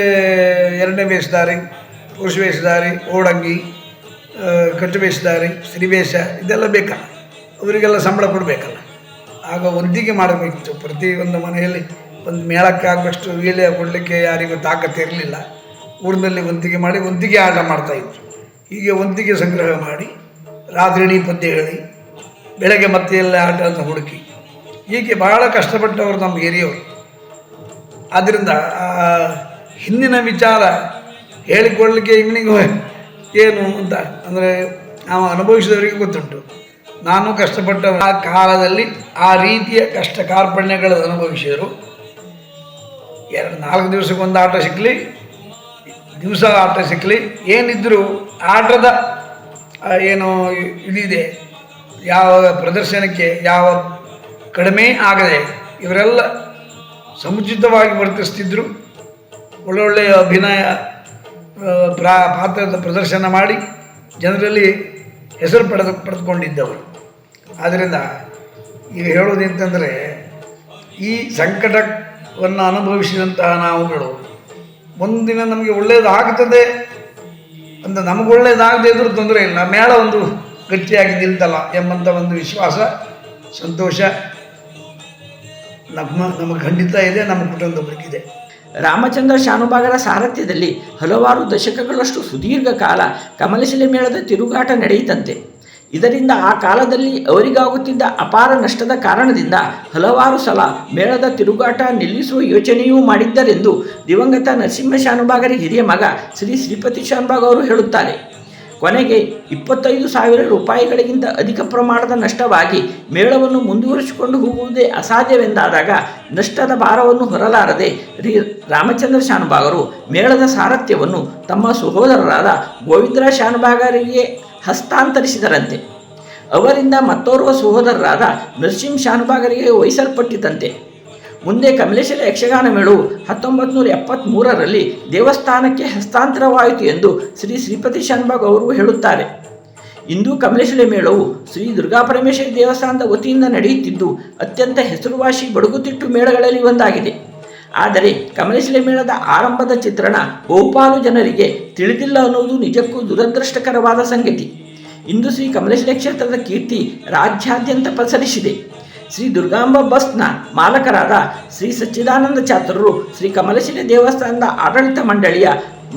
ಎರಡನೇ ವೇಷಧಾರಿ ಪುರುಷ ವೇಷಧಾರಿ ಓಡಂಗಿ ಕಟ್ಟುವೇಷಧಾರಿ ಕಟ್ಟು ವೇಷಧಾರಿ ಸ್ತ್ರೀವೇಷ ಇದೆಲ್ಲ ಬೇಕಲ್ಲ ಅವರಿಗೆಲ್ಲ ಸಂಬಳ ಕೊಡಬೇಕಲ್ಲ. ಆಗ ಒಂದಿಗೆ ಮಾಡಬೇಕಿತ್ತು. ಪ್ರತಿಯೊಂದು ಮನೆಯಲ್ಲಿ ಒಂದು ಮೇಳಕ್ಕೆ ಆಗುವಷ್ಟು ವೀಳ್ಯ ಕೊಡಲಿಕ್ಕೆ ಯಾರಿಗೂ ತಾಕತ್ತು ಇರಲಿಲ್ಲ. ಊರಿನಲ್ಲಿ ಒಂದಿಗೆ ಮಾಡಿ ಒಂದಿಗೆ ಆಟ ಮಾಡ್ತಾಯಿದ್ರು ಹೀಗೆ ಒಂದಿಗೆ ಸಂಗ್ರಹ ಮಾಡಿ ರಾತ್ರಿಣಿ ಪದ್ಯ ಹೇಳಿ, ಬೆಳಗ್ಗೆ ಮತ್ತೆ ಎಲ್ಲ ಆಟವನ್ನು ಹುಡುಕಿ. ಹೀಗೆ ಬಹಳ ಕಷ್ಟಪಟ್ಟವರು ನಮ್ಮ ಹಿರಿಯವರು ಆದ್ದರಿಂದ ಹಿಂದಿನ ವಿಚಾರ ಹೇಳಿಕೊಳ್ಳಲಿಕ್ಕೆ ಇವನಿಗೂ ಏನು ಅಂತ. ಅಂದರೆ ನಾವು ಅನುಭವಿಸಿದವರಿಗೆ ಗೊತ್ತುಂಟು. ನಾನು ಕಷ್ಟಪಟ್ಟ ಆ ಕಾಲದಲ್ಲಿ ಆ ರೀತಿಯ ಕಷ್ಟ ಕಾರ್ಪಣ್ಯಗಳು ಅನುಭವಿಸಿದರು. ಎರಡು ನಾಲ್ಕು ದಿವಸಕ್ಕೊಂದು ಆಟ ಸಿಕ್ಕಲಿ ದಿವಸ ಆಟ ಸಿಕ್ಕಲಿ ಏನಿದ್ದರೂ ಆಟದ ಏನು ಇದಿದೆ, ಯಾವ ಪ್ರದರ್ಶನಕ್ಕೆ ಯಾವ ಕಡಿಮೆ ಆಗದೆ ಇವರೆಲ್ಲ ಸಮುಚಿತವಾಗಿ ವರ್ತಿಸ್ತಿದ್ರು. ಒಳ್ಳೊಳ್ಳೆಯ ಅಭಿನಯ ಪ್ರಾ ಪಾತ್ರದ ಪ್ರದರ್ಶನ ಮಾಡಿ ಜನರಲ್ಲಿ ಹೆಸರು ಪಡೆದು ಪಡೆದುಕೊಂಡಿದ್ದವರು. ಆದ್ದರಿಂದ ಈಗ ಹೇಳೋದಂತಂದರೆ ಈ ಸಂಕಟವನ್ನು ಅನುಭವಿಸಿದಂತಹ ನಾವುಗಳು ಒಂದಿನ ನಮಗೆ ಒಳ್ಳೆಯದಾಗ್ತದೆ ಅಂತ ನಮಗೆ ಒಳ್ಳೆಯದಾಗದೇ ಇದ್ರೂ ತೊಂದರೆ ಇಲ್ಲ. ಮೇಳ ಒಂದು ಗಟ್ಟಿಯಾಗಿ ನಿಲ್ತಲ್ಲ ಎಂಬಂಥ ಒಂದು ವಿಶ್ವಾಸ, ಸಂತೋಷ ನಮ್ಮ ನಮಗೆ ಖಂಡಿತ ಇದೆ, ನಮ್ಮ ಕುಟುಂಬದವರಿಗಿದೆ. ರಾಮಚಂದ್ರ ಶಾನುಭಾಗರ ಸಾರಥ್ಯದಲ್ಲಿ ಹಲವಾರು ದಶಕಗಳಷ್ಟು ಸುದೀರ್ಘ ಕಾಲ ಕಮಲಶಿಲೆ ಮೇಳದ ತಿರುಗಾಟ ನಡೆಯಿತಂತೆ. ಇದರಿಂದ ಆ ಕಾಲದಲ್ಲಿ ಅವರಿಗಾಗುತ್ತಿದ್ದ ಅಪಾರ ನಷ್ಟದ ಕಾರಣದಿಂದ ಹಲವಾರು ಸಲ ಮೇಳದ ತಿರುಗಾಟ ನಿಲ್ಲಿಸುವ ಯೋಚನೆಯೂ ಮಾಡಿದ್ದರೆಂದು ದಿವಂಗತ ನರಸಿಂಹ ಶಾನುಭಾಗರ ಹಿರಿಯ ಮಗ ಶ್ರೀ ಶ್ರೀಪತಿ ಶಾನುಭಾಗ ಅವರು ಹೇಳುತ್ತಾರೆ. ಕೊನೆಗೆ ಇಪ್ಪತ್ತೈದು ಸಾವಿರ ರೂಪಾಯಿಗಳಿಗಿಂತ ಅಧಿಕ ಪ್ರಮಾಣದ ನಷ್ಟವಾಗಿ ಮೇಳವನ್ನು ಮುಂದುವರಿಸಿಕೊಂಡು ಹೋಗುವುದೇ ಅಸಾಧ್ಯವೆಂದಾದಾಗ ನಷ್ಟದ ಭಾರವನ್ನು ಹೊರಲಾರದೆ ರೀ ರಾಮಚಂದ್ರ ಶಾನುಭಾಗರು ಮೇಳದ ಸಾರಥ್ಯವನ್ನು ತಮ್ಮ ಸಹೋದರರಾದ ಗೋವಿಂದ್ರ ಶಾನುಭಾಗರಿಗೆ ಹಸ್ತಾಂತರಿಸಿದರಂತೆ. ಅವರಿಂದ ಮತ್ತೋರ್ವ ಸಹೋದರರಾದ ನರಸಿಂಹ ಶಾನುಭಾಗರಿಗೆ ವಹಿಸಲ್ಪಟ್ಟಿತಂತೆ. ಮುಂದೆ ಕಮಲೇಶ್ವರ ಯಕ್ಷಗಾನ ಮೇಳವು ಹತ್ತೊಂಬತ್ತು ನೂರ ಎಪ್ಪತ್ತ್ಮೂರರಲ್ಲಿ ದೇವಸ್ಥಾನಕ್ಕೆ ಹಸ್ತಾಂತರವಾಯಿತು ಎಂದು ಶ್ರೀ ಶ್ರೀಪತಿ ಶಾನ್ಬಾಗ್ ಅವರು ಹೇಳುತ್ತಾರೆ. ಇಂದು ಕಮಲೇಶ್ವರಿ ಮೇಳವು ಶ್ರೀ ದುರ್ಗಾಪರಮೇಶ್ವರಿ ದೇವಸ್ಥಾನದ ವತಿಯಿಂದ ನಡೆಯುತ್ತಿದ್ದು, ಅತ್ಯಂತ ಹೆಸರುವಾಸಿ ಬಡಗುತಿಟ್ಟು ಮೇಳಗಳಲ್ಲಿ ಒಂದಾಗಿದೆ. ಆದರೆ ಕಮಲೇಶ್ವರಿ ಮೇಳದ ಆರಂಭದ ಚಿತ್ರಣ ಬಹುಪಾಲು ಜನರಿಗೆ ತಿಳಿದಿಲ್ಲ ಅನ್ನುವುದು ನಿಜಕ್ಕೂ ದುರದೃಷ್ಟಕರವಾದ ಸಂಗತಿ. ಇಂದು ಶ್ರೀ ಕಮಲೇಶ್ವರಿ ಕ್ಷೇತ್ರದ ಕೀರ್ತಿ ರಾಜ್ಯಾದ್ಯಂತ ಪಸರಿಸಿದೆ. ಶ್ರೀ ದುರ್ಗಾಂಬ ಬಸ್ನ ಮಾಲಕರಾದ ಶ್ರೀ ಸಚ್ಚಿದಾನಂದ ಚಾತ್ರರು, ಶ್ರೀ ಕಮಲಶಿಲೆ ದೇವಸ್ಥಾನದ ಆಡಳಿತ ಮಂಡಳಿಯ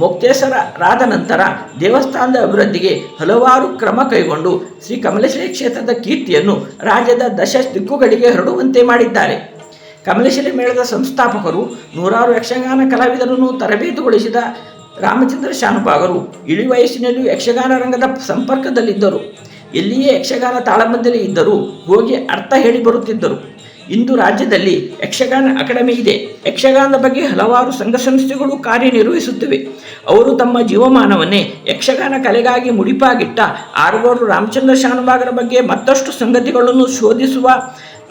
ಮುಕ್ತೇಶ್ವರರಾದ ನಂತರ ದೇವಸ್ಥಾನದ ಅಭಿವೃದ್ಧಿಗೆ ಹಲವಾರು ಕ್ರಮ ಕೈಗೊಂಡು ಶ್ರೀ ಕಮಲೇಶ್ವರಿ ಕ್ಷೇತ್ರದ ಕೀರ್ತಿಯನ್ನು ರಾಜ್ಯದ ದಶ ದಿಕ್ಕುಗಳಿಗೆ ಹರಡುವಂತೆ ಮಾಡಿದ್ದಾರೆ. ಕಮಲೇಶ್ವರಿ ಮೇಳದ ಸಂಸ್ಥಾಪಕರು, ನೂರಾರು ಯಕ್ಷಗಾನ ಕಲಾವಿದರನ್ನು ತರಬೇತುಗೊಳಿಸಿದ ರಾಮಚಂದ್ರ ಶಾನುಭಾಗರು, ಇಳಿ ವಯಸ್ಸಿನಲ್ಲೂ ಯಕ್ಷಗಾನ ರಂಗದ ಸಂಪರ್ಕದಲ್ಲಿದ್ದರು. ಎಲ್ಲಿಯೇ ಯಕ್ಷಗಾನ ತಾಳಮದ್ದಲೆ ಇದ್ದರೂ ಹೋಗಿ ಅರ್ಥ ಹೇಳಿ ಬರುತ್ತಿದ್ದರು. ಇಂದು ರಾಜ್ಯದಲ್ಲಿ ಯಕ್ಷಗಾನ ಅಕಾಡೆಮಿ ಇದೆ. ಯಕ್ಷಗಾನದ ಬಗ್ಗೆ ಹಲವಾರು ಸಂಘ ಸಂಸ್ಥೆಗಳು ಕಾರ್ಯನಿರ್ವಹಿಸುತ್ತಿವೆ. ಅವರು ತಮ್ಮ ಜೀವಮಾನವನ್ನೇ ಯಕ್ಷಗಾನ ಕಲೆಗಾಗಿ ಮುಡಿಪಾಗಿಟ್ಟ ಆರ್ಗೋರು ರಾಮಚಂದ್ರ ಶಾನುಭಾಗರ ಬಗ್ಗೆ ಮತ್ತಷ್ಟು ಸಂಗತಿಗಳನ್ನು ಶೋಧಿಸುವ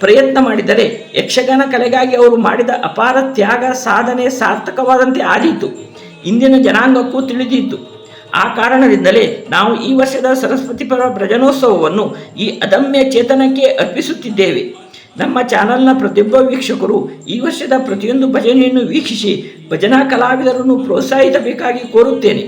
ಪ್ರಯತ್ನ ಮಾಡಿದರೆ ಯಕ್ಷಗಾನ ಕಲೆಗಾಗಿ ಅವರು ಮಾಡಿದ ಅಪಾರ ತ್ಯಾಗ, ಸಾಧನೆ ಸಾರ್ಥಕವಾದಂತೆ ಆದೀತು. ಇಂದಿನ ಜನಾಂಗಕ್ಕೂ ತಿಳಿದೀತು ಆ ಕಾರಣದಿಂದಲೇ ನಾವು ಈ ವರ್ಷದ ಸರಸ್ವತಿ ಪರ ಭಜನೋತ್ಸವವನ್ನು ಈ ಅದಮ್ಯ ಚೇತನಕ್ಕೆ ಅರ್ಪಿಸುತ್ತಿದ್ದೇವೆ. ನಮ್ಮ ಚಾನಲ್ನ ಪ್ರತಿಯೊಬ್ಬ ವೀಕ್ಷಕರು ಈ ವರ್ಷದ ಪ್ರತಿಯೊಂದು ಭಜನೆಯನ್ನು ವೀಕ್ಷಿಸಿ ಭಜನಾ ಕಲಾವಿದರನ್ನು ಪ್ರೋತ್ಸಾಹಿಸಬೇಕಾಗಿ ಕೋರುತ್ತೇನೆ.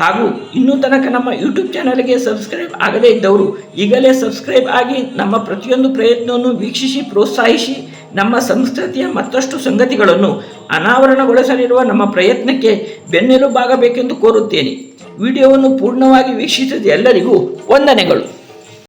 ಹಾಗೂ ಇನ್ನೂ ತನಕ ನಮ್ಮ ಯೂಟ್ಯೂಬ್ ಚಾನಲ್ಗೆ ಸಬ್ಸ್ಕ್ರೈಬ್ ಆಗದೇ ಇದ್ದವರು ಈಗಲೇ ಸಬ್ಸ್ಕ್ರೈಬ್ ಆಗಿ ನಮ್ಮ ಪ್ರತಿಯೊಂದು ಪ್ರಯತ್ನವನ್ನು ವೀಕ್ಷಿಸಿ ಪ್ರೋತ್ಸಾಹಿಸಿ ನಮ್ಮ ಸಂಸ್ಕೃತಿಯ ಮತ್ತಷ್ಟು ಸಂಗತಿಗಳನ್ನು ಅನಾವರಣಗೊಳಿಸಲಿರುವ ನಮ್ಮ ಪ್ರಯತ್ನಕ್ಕೆ ಬೆನ್ನೆಲುಬಾಗಬೇಕೆಂದು ಕೋರುತ್ತೇನೆ. ವಿಡಿಯೋವನ್ನು ಪೂರ್ಣವಾಗಿ ವೀಕ್ಷಿಸಿದ ಎಲ್ಲರಿಗೂ ವಂದನೆಗಳು.